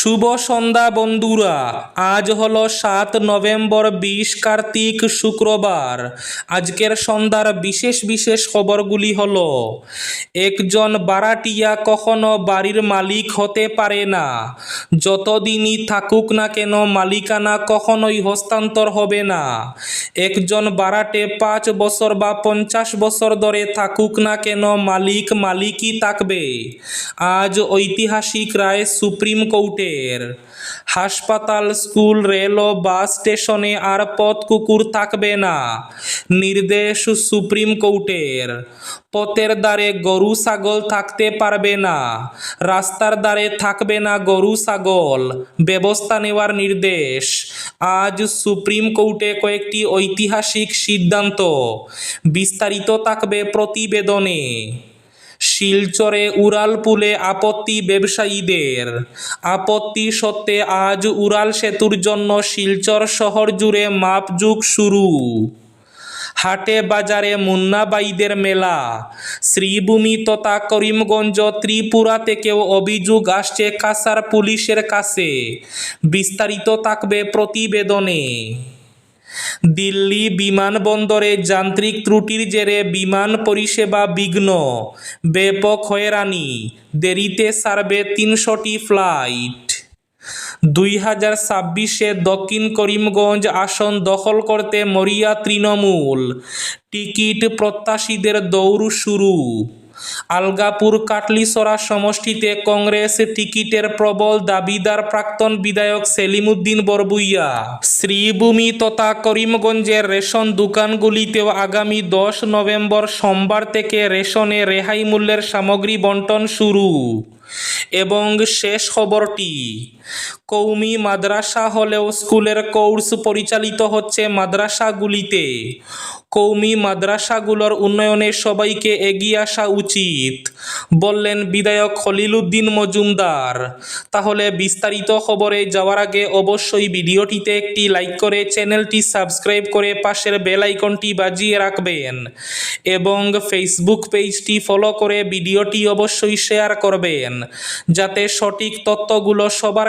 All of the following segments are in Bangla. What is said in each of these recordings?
শুভ সন্ধ্যা বন্ধুরা। আজ হলো সাত নভেম্বর বিশ কার্তিক শুক্রবার। আজকের সন্ধ্যার বিশেষ বিশেষ খবরগুলি হল, একজন বারাটিয়া কখনো বাড়ির মালিক হতে পারে না। যতদিনই থাকুক না কেন মালিকানা কখনোই হস্তান্তর হবে না। একজন বারাটে পাঁচ বছর বা পঞ্চাশ বছর ধরে থাকুক না কেন মালিক মালিকই থাকবে। আজ ঐতিহাসিক রায় সুপ্রিম কোর্টের হাসপাতাল, স্কুল, রেল ও বাস স্টেশনে আর পথ কুকুর থাকবে না, নির্দেশ সুপ্রিম কোর্টের। পথের দ্বারে গরু, ছাগল থাকতে পারবে না, রাস্তার দ্বারে থাকবে না গরু, ছাগল, ব্যবস্থা নেওয়ার নির্দেশ। আজ সুপ্রিম কোর্টে কয়েকটি ঐতিহাসিক সিদ্ধান্ত, বিস্তারিত থাকবে প্রতিবেদনে। শিলচরে উড়ালপুলে আপত্তি ব্যবসায়ীদের। আপত্তি সত্ত্বে আজ উড়াল সেতুর জন্য শিলচর শহর জুড়ে মাপযুগ শুরু। হাটে বাজারে মুন্নাবাইদের মেলা। শ্রীভূমি তথা করিমগঞ্জ ত্রিপুরা থেকেও অভিযোগ আসছে কাসার পুলিশের কাছে। বিস্তারিত থাকবে প্রতিবেদনে। দিল্লি বিমানবন্দরে যান্ত্রিক ত্রুটির জেরে বিমান পরিষেবা বিঘ্ন। ব্যাপক হয়রানি। দেরিতে সারবে তিনশোটি ফ্লাইট। দুই হাজার ছাব্বিশে দক্ষিণ করিমগঞ্জ আসন দখল করতে মরিয়া তৃণমূল। টিকিট প্রত্যাশীদের দৌড় শুরু। আলগাপুর কাটলিসরা সমষ্টিতে কংগ্রেস টিকিটের প্রবল দাবিদার প্রাক্তন বিধায়ক সেলিমুদ্দিন বরবুইয়া। শ্রীভূমি তথা করিমগঞ্জের রেশন দোকানগুলিতেও আগামী দশ নভেম্বর সোমবার থেকে রেশনে রেহাই মূল্যের সামগ্রী বন্টন শুরু। এবং শেষ খবরটি কৌমি মাদ্রাসা হলেও স্কুলের কোর্স পরিচালিত হচ্ছে মাদ্রাসাগুলিতে। কৌমি মাদ্রাসাগুলোর উন্নয়নে সবাইকে এগিয়ে আসা উচিত। বললেন বিধায়ক খলিলুদ্দিন মজুমদার। তাহলে বিস্তারিত খবরে যাওয়ার আগে অবশ্যই ভিডিওটিতে একটি লাইক করে চ্যানেলটি সাবস্ক্রাইব করে পাশের বেল আইকনটি বাজিয়ে রাখবেন এবং ফেসবুক পেজটি ফলো করে ভিডিওটি অবশ্যই শেয়ার করবেন, যাতে সঠিক তথ্যগুলো সবার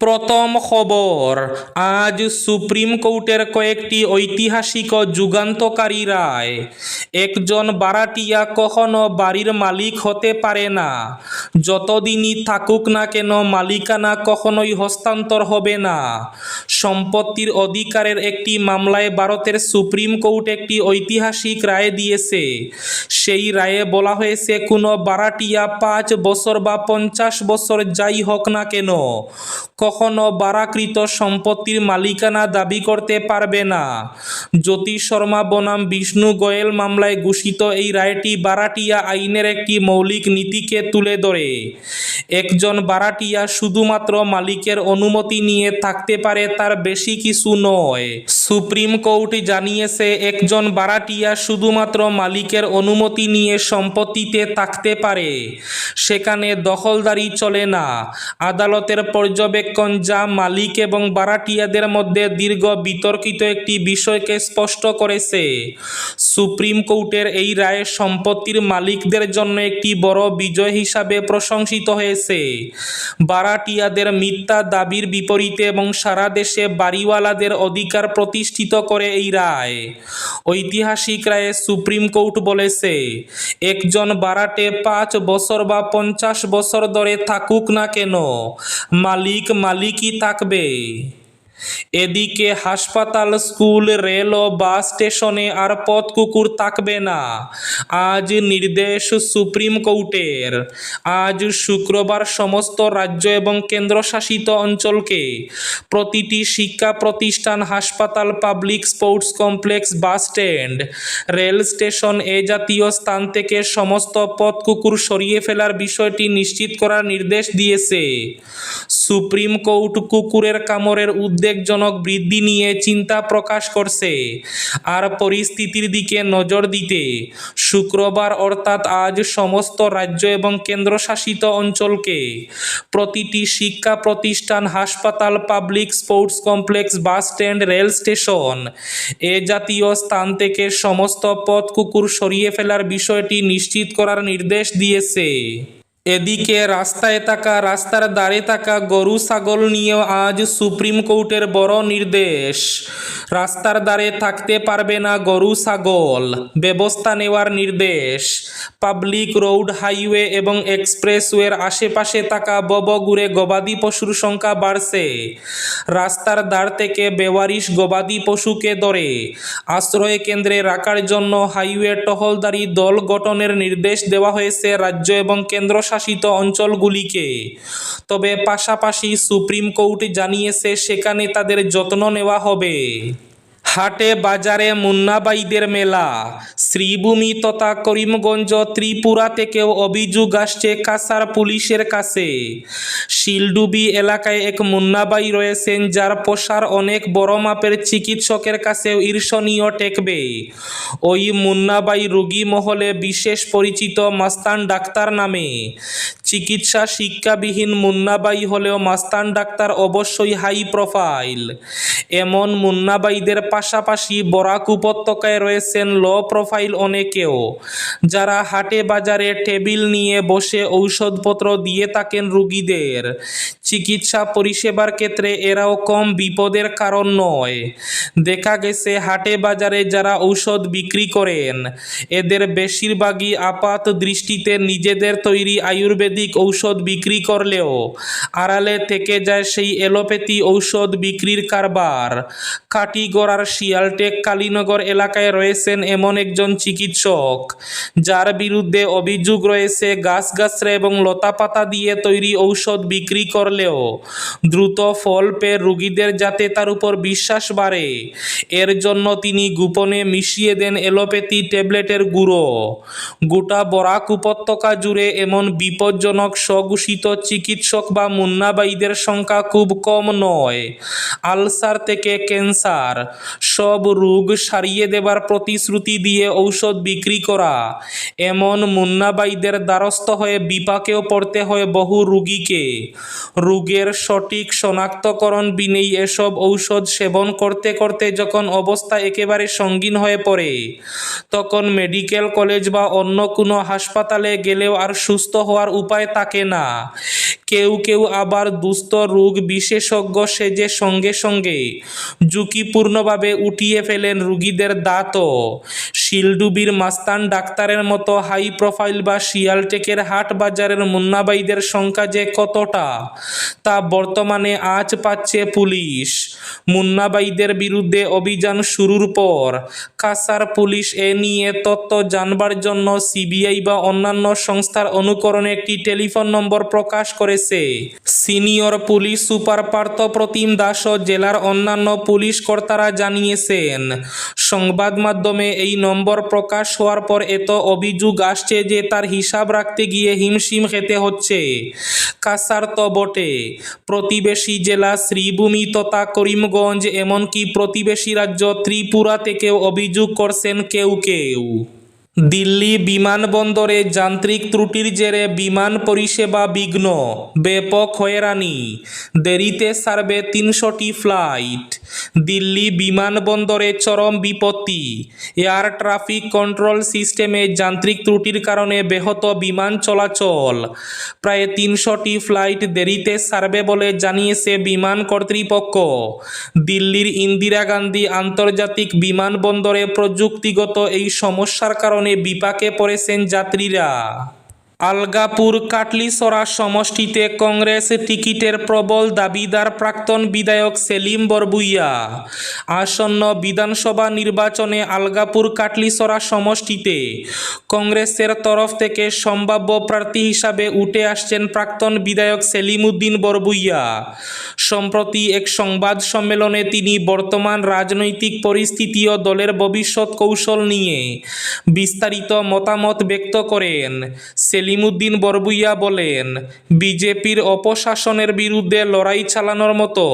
প্রথম খবর, আজ সুপ্রিম কোর্টের কয়েকটি ঐতিহাসিক যুগান্তকারী রায়। একজন বারাটিয়া কখনো বাড়ির মালিক হতে পারে না। যতদিনই থাকুক না কেন মালিকানা কখনোই হস্তান্তর হবে না। সম্পত্তির অধিকারের একটি মামলায় ভারতের সুপ্রিম কোর্ট একটি ঐতিহাসিক রায় দিয়েছে। সেই রায়ে বলা হয়েছে, কোনো বারাটিয়া পাঁচ বছর বা পঞ্চাশ বছর যাই হোক না কেন কখনো বারাকৃত সম্পত্তির মালিকানা দাবি করতে পারবে না। জ্যোতিষ শর্মা বনাম বিষ্ণু গোয়েল মামলায় ঘোষিত এই রায়টি বারাটিয়া আইনের একটি মৌলিক নীতিকে তুলে ধরে। একজন বারাটিয়া শুধুমাত্র মালিকের অনুমতি নিয়ে থাকতে পারে তার বেশি কিছু নয়। সুপ্রিম কোর্ট জানিয়েছে, একজন বারাটিয়া শুধুমাত্র মালিকের অনুমতি নিয়ে সম্পত্তিতে থাকতে পারে, সেখানে দখলদারি চলে না। আদালতের পর্যবেক্ষণ যা মালিক এবং বারাটিয়াদের মধ্যে দীর্ঘ বিতর্কিত একটি বিষয়কে স্পষ্ট করেছে। সুপ্রিম কোর্টের এই রায় সম্পত্তির মালিকদের জন্য একটি বড় বিজয় হিসাবে প্রশংসিত হয়েছে। বারাটিয়াদের মিথ্যা দাবির বিপরীতে এবং সারা দেশে বাড়িওয়ালাদের অধিকার প্রতিষ্ঠিত করে এই রায়। ঐতিহাসিক রায়ে সুপ্রিম কোর্ট বলেছে, একজন বারাটে পাঁচ বছর বা পঞ্চাশ বছর ধরে থাকুক না কেন। মালিক মালিকই থাকবে। এদিকে হাসপাতাল, স্কুল, রেল ও বাস স্টেশনে আর পথ কুকুর থাকবে না। আজ নির্দেশ সুপ্রিম কোর্টের। আজ শুক্রবার সমস্ত রাজ্য এবং কেন্দ্রশাসিত অঞ্চলকে প্রতিটি শিক্ষা প্রতিষ্ঠান, হাসপাতাল, public sports complex, bus stand, rail station এ জাতীয় স্থান থেকে সমস্ত পথ কুকুর সরিয়ে ফেলার বিষয়টি নিশ্চিত করার নির্দেশ দিয়েছে। সুপ্রিম কোর্ট কুকুরের কামড়ের উদ্বেগজনক বৃদ্ধি নিয়ে চিন্তা প্রকাশ করছে। আর পরিস্থিতির দিকে নজর দিতে শুক্রবার অর্থাৎ আজ সমস্ত রাজ্য এবং কেন্দ্রশাসিত অঞ্চলকে প্রতিটি শিক্ষা প্রতিষ্ঠান, হাসপাতাল, public sports complex, bus stand, rail station এ জাতীয় স্থান থেকে সমস্ত পথ কুকুর সরিয়ে ফেলার বিষয়টি নিশ্চিত করার নির্দেশ দিয়েছে। এদিকে রাস্তায় থাকা, রাস্তার ধারে থাকা গরু, ছাগল নিয়েও আজ সুপ্রিম কোর্টের বড় নির্দেশ। রাস্তার ধারে থাকতে পারবে না গরু, ছাগল, ব্যবস্থা নেওয়ার নির্দেশ। পাবলিক রোড, হাইওয়ে এবং এক্সপ্রেসওয়ের আশেপাশে থাকা ববগুড়ে গবাদি পশুর সংখ্যা বাড়ছে। রাস্তার ধার থেকে বেওয়ারিশ গবাদি পশুকে ধরে। আশ্রয় কেন্দ্রে রাখার জন্য হাইওয়ে টহলদারি দল গঠনের নির্দেশ দেওয়া হয়েছে রাজ্য এবং কেন্দ্রশাসিত অঞ্চলগুলিকে। তবে পাশাপাশি সুপ্রিম কোর্ট জানিয়েছে সেখানে তাদের যত্ন নেওয়া হবে। হাটে বাজারে মুন্নাবাইদের মেলা, শ্রীভূমি তথা করিমগঞ্জ ত্রিপুরা থেকেও অভিযোগ আসছে কাসার পুলিশের কাছে। শিলডুবি এলাকায় এক মুন্নাবাই রয়েছেন, যার প্রসার অনেক বড় মাপের চিকিৎসকের কাছেও ঈর্ষণীয় ঠেকবে। ওই মুন্নাবাই রোগী মহলে বিশেষ পরিচিত মাস্তান ডাক্তার নামে। চিকিৎসা শিক্ষাবিহীন মুন্নাবাই হলেও মাস্তান ডাক্তার অবশ্যই হাই প্রোফাইল। এমন মুন্নাবাইদের পাশাপাশি বরাক উপত্যকায় রয়েছেন লো প্রোফাইল অনেকেও, যারা হাটে বাজারে টেবিল নিয়ে বসে ঔষধপত্র দিয়ে থাকেন রুগীদের। চিকিৎসা পরিষেবার ক্ষেত্রে এরাও কম বিপদের কারণ নয়। দেখা গেছে, হাটে বাজারে যারা ঔষধ বিক্রি করেন, এদের বেশিরভাগই আপাত দৃষ্টিতে নিজেদের তৈরি আয়ুর্বেদিক ঔষধ বিক্রি করলেও আড়ালে থেকে যায় সেই এলোপ্যাথি ঔষধ বিক্রির কারবার। কাটিগড়ার শিয়ালটেক কালীনগর এলাকায় রয়েছেন এমন একজন চিকিৎসক, যার বিরুদ্ধে অভিযোগ রয়েছে গাছগাছরা এবং লতাপাতা দিয়ে তৈরি ঔষধ বিক্রি করলেও দ্রুত ফল পেয়ে রোগীদের যাতে তার উপর বিশ্বাস বাড়ে। এর জন্য তিনি গোপনে মিশিয়ে দেন এলোপ্যাথি ট্যাবলেটের গুঁড়ো। গোটা বরাক উপত্যকা জুড়ে এমন বিপজ্জনক স্বঘোষিত চিকিৎসক বা মুন্নাবাইদের সংখ্যা খুব কম নয়। আলসার থেকে ক্যান্সার, সব রোগ সারিয়ে দেবার প্রতিশ্রুতি দিয়ে ঔষধ বিক্রি করা। এমন মুন্নাবাইদের দ্বারস্থ হয়ে বিপাকেও পড়তে হয় বহু রুগীকে। রোগের সঠিক শনাক্তকরণ বিনেই এসব ঔষধ সেবন করতে করতে যখন অবস্থা একেবারে সঙ্গীন হয়ে পড়ে, তখন মেডিকেল কলেজ বা অন্য কোনো হাসপাতালে গেলেও আর সুস্থ হওয়ার উপায় থাকে না। কেউ কেউ আবার দুস্থ রোগ বিশেষজ্ঞ সেজে সঙ্গে সঙ্গে ঝুঁকিপূর্ণভাবে উঠিয়ে ফেলেন রুগীদের দাঁতও। শিলডুবির মাস্তান ডাক্তারের মতো হাই প্রোফাইল বা শিয়ালটেকের হাট বাজারের মুন্নাবাইদের সংখ্যা যে কতটা, তা বর্তমানে আজ পাচ্ছে পুলিশ। মুন্নাবাইদের বিরুদ্ধে অভিযান শুরুর পর কাসার পুলিশ এ নিয়ে তথ্য জানবার জন্য সিবিআই বা অন্যান্য সংস্থার অনুকরণে একটি টেলিফোন নম্বর প্রকাশ করেছে senior police super Partha Pratim দাসও জেলার অন্যান্য পুলিশ কর্তারা জানিয়েছেন, সংবাদ মাধ্যমে এই নম্বর প্রকাশ হওয়ার পর এত অভিযোগ আসছে যে তার হিসাব রাখতে গিয়ে হিমশিম খেতে হচ্ছে। কাসার তো বটে। প্রতিবেশী জেলা শ্রীভূমি তথা করিমগঞ্জ, এমনকি প্রতিবেশী রাজ্য ত্রিপুরা থেকেও অভিযোগ করছেন কেউ কেউ। দিল্লি বিমানবন্দরে যান্ত্রিক ত্রুটির জেরে বিমান পরিষেবা বিঘ্ন, ব্যাপক হয়রানি, দেরিতে সারবে তিনশোটি ফ্লাইট, দিল্লি বিমানবন্দরে চরম বিপত্তি, এয়ার ট্রাফিক কন্ট্রোল সিস্টেমে যান্ত্রিক ত্রুটির কারণে ব্যাহত বিমান চলাচল, প্রায় তিনশোটি ফ্লাইট দেরিতে সারবে বলে জানিয়েছে বিমান কর্তৃপক্ষ। দিল্লির ইন্দিরা গান্ধী আন্তর্জাতিক বিমানবন্দরে প্রযুক্তিগত এই সমস্যার কারণে বিপাকে পড়েছেন যাত্রীরা। আলগাপুর কাটলিসরা সমষ্টিতে কংগ্রেস টিকিটের প্রবল দাবিদার প্রাক্তন বিধায়ক সেলিম বরবুইয়া। আসন্ন বিধানসভা নির্বাচনে আলগাপুর কাটলিসরা সমষ্টিতে কংগ্রেসের তরফ থেকে সম্ভাব্য প্রার্থী হিসাবে উঠে আসছেন প্রাক্তন বিধায়ক সেলিম উদ্দিন বরবুইয়া। সম্প্রতি এক সংবাদ সম্মেলনে তিনি বর্তমান রাজনৈতিক পরিস্থিতি ও দলের ভবিষ্যৎ কৌশল নিয়ে বিস্তারিত মতামত ব্যক্ত করেন। সেলিম সেলিমুদ্দিন বরবুইয়া বলেন, বিজেপির অপশাসনের বিরুদ্ধে লড়াই চালানোর মতো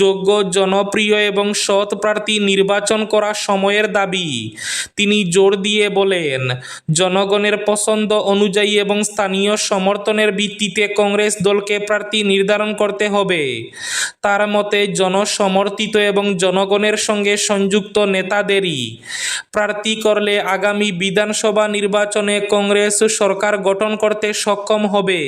যোগ্য, জনপ্রিয় এবং সৎ প্রার্থী নির্বাচন করা সময়ের দাবি। তিনি জোর দিয়ে বলেন, জনগণের পছন্দ অনুযায়ী এবং স্থানীয় সমর্থনের ভিত্তিতে কংগ্রেস দলকে প্রার্থী নির্ধারণ করতে হবে। তার মতে, জনসমর্থিত এবং জনগণের সঙ্গে সংযুক্ত নেতাদেরই প্রার্থী করলে আগামী বিধানসভা নির্বাচনে কংগ্রেস সরকার গঠন করতে সক্ষম হবে।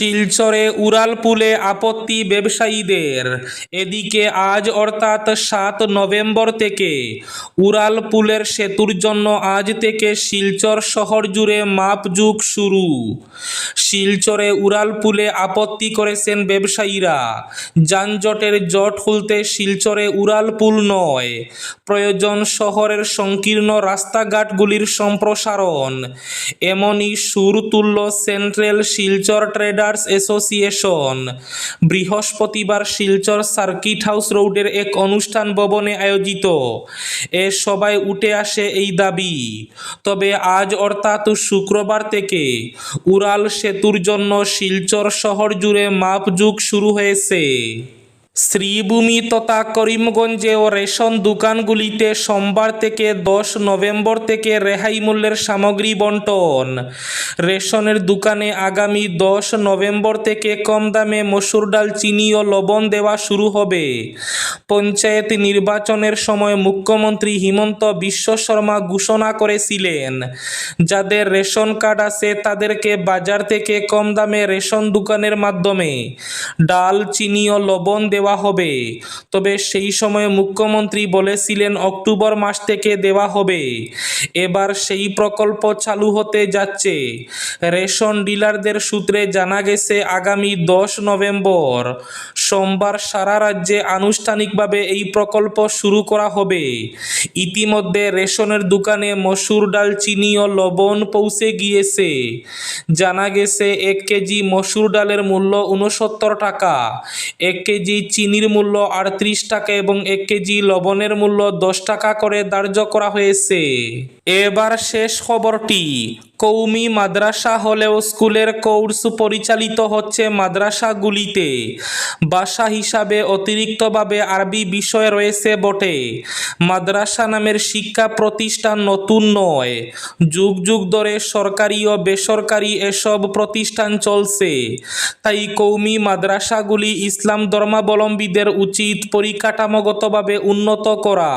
শিলচরে উড়ালপুলে আপত্তি ব্যবসায়ীদের। এদিকে আজ অর্থাৎ সাত নভেম্বর থেকে উড়ালপুলের সেতুর জন্য আজ থেকে শিলচর শহর জুড়ে মাপযুগ শুরু। শিলচরে উড়ালপুলে আপত্তি করেছেন ব্যবসায়ীরা। যানজটের জট খুলতে শিলচরে উড়ালপুল নয়। প্রয়োজন শহরের সংকীর্ণ রাস্তাঘাটগুলির সম্প্রসারণ। এমনই সুর তুলল সেন্ট্রাল শিলচর ট্রেডার্স অ্যাসোসিয়েশন বৃহস্পতিবার শিলচর সার্কিট হাউস রোডের এক অনুষ্ঠান ভবনে আয়োজিত। এ সবাই উঠে আসে এই দাবি। তবে আজ অর্থাৎ শুক্রবার থেকে উড়াল সেতুর জন্য শিলচর শহর জুড়ে মাপযুগ শুরু হয়েছে। শ্রীভূমি তথা করিমগঞ্জে ও রেশন দোকানগুলিতে সোমবার থেকে দশ নভেম্বর থেকে রেহাই মূল্যের সামগ্রী বন্টন। রেশনের দোকানে আগামী দশ নভেম্বর থেকে কম দামে মসুর ডাল, চিনি ও লবণ দেওয়া শুরু হবে। পঞ্চায়েত নির্বাচনের সময় মুখ্যমন্ত্রী হিমন্ত বিশ্ব শর্মা ঘোষণা করেছিলেন, যাদের রেশন কার্ড আছে তাদেরকে বাজার থেকে কম দামে রেশন দোকানের মাধ্যমে ডাল, চিনি ও লবণ দেওয়া হবে। তবে সেই সময় মুখ্যমন্ত্রী বলেছিলেন, অক্টোবর মাস থেকে দেওয়া হবে। এবার সেই প্রকল্প চালু হতে যাচ্ছে। রেশন ডিলারদের সূত্রে জানা গেছে, আগামী দশ নভেম্বর সোমবার সারা রাজ্যে আনুষ্ঠানিকভাবে এই প্রকল্প শুরু করা হবে। ইতিমধ্যে রেশনের দোকানে মসুর ডাল, চিনি ও লবণ পৌঁছে গিয়েছে। জানা গেছে, এক কেজি মসুর ডালের মূল্য উনসত্তর টাকা। এক কেজি চিনির মূল্য আটত্রিশ টাকা এবং এক কেজি লবণের মূল্য দশ টাকা করে ধার্য করা হয়েছে। এবার শেষ খবরটি। কৌমি মাদ্রাসা হলেও স্কুলের কোর্স পরিচালিত হচ্ছে মাদ্রাসাগুলিতে। ভাষা হিসাবে অতিরিক্তভাবে আরবি বিষয় রয়েছে বটে। মাদ্রাসা নামের শিক্ষা প্রতিষ্ঠান নতুন নয়। যুগ যুগ ধরে সরকারি ও বেসরকারি এসব প্রতিষ্ঠান চলছে। তাই কৌমি মাদ্রাসাগুলি ইসলাম ধর্মাবলম্বীদের উচিত পরিকাঠামোগতভাবে উন্নত করা।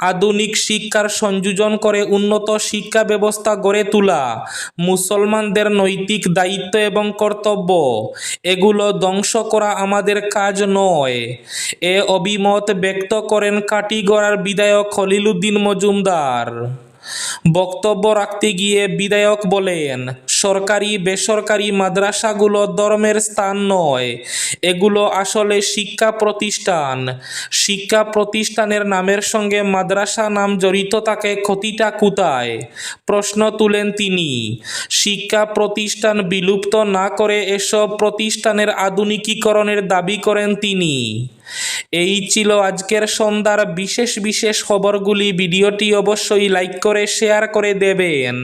আধুনিক শিক্ষার সংযোজন করে উন্নত শিক্ষা ব্যবস্থা গড়ে তোলা, মুসলমানদের নৈতিক দায়িত্ব এবং কর্তব্য, এগুলো ধ্বংস করা আমাদের কাজ নয়। এ অভিমত ব্যক্ত করেন কাটিগড়ার বিধায়ক খলিলুদ্দিন মজুমদার। বক্তব্য রাখতে গিয়ে বিধায়ক বলেন সরকারি, বেসরকারি মাদ্রাসাগুলো ধর্মের স্থান নয়। এগুলো আসলে শিক্ষা প্রতিষ্ঠান। শিক্ষা প্রতিষ্ঠানের নামের সঙ্গে মাদ্রাসা নাম জড়িত থাকে ক্ষতিটা কোথায়? প্রশ্ন তুলেন তিনি। শিক্ষা প্রতিষ্ঠান বিলুপ্ত না করে এসব প্রতিষ্ঠানের আধুনিকীকরণের দাবি করেন তিনি। এই ছিল আজকের সন্ধ্যার বিশেষ বিশেষ খবরগুলি। ভিডিওটি অবশ্যই লাইক করে, শেয়ার করে দেবেন।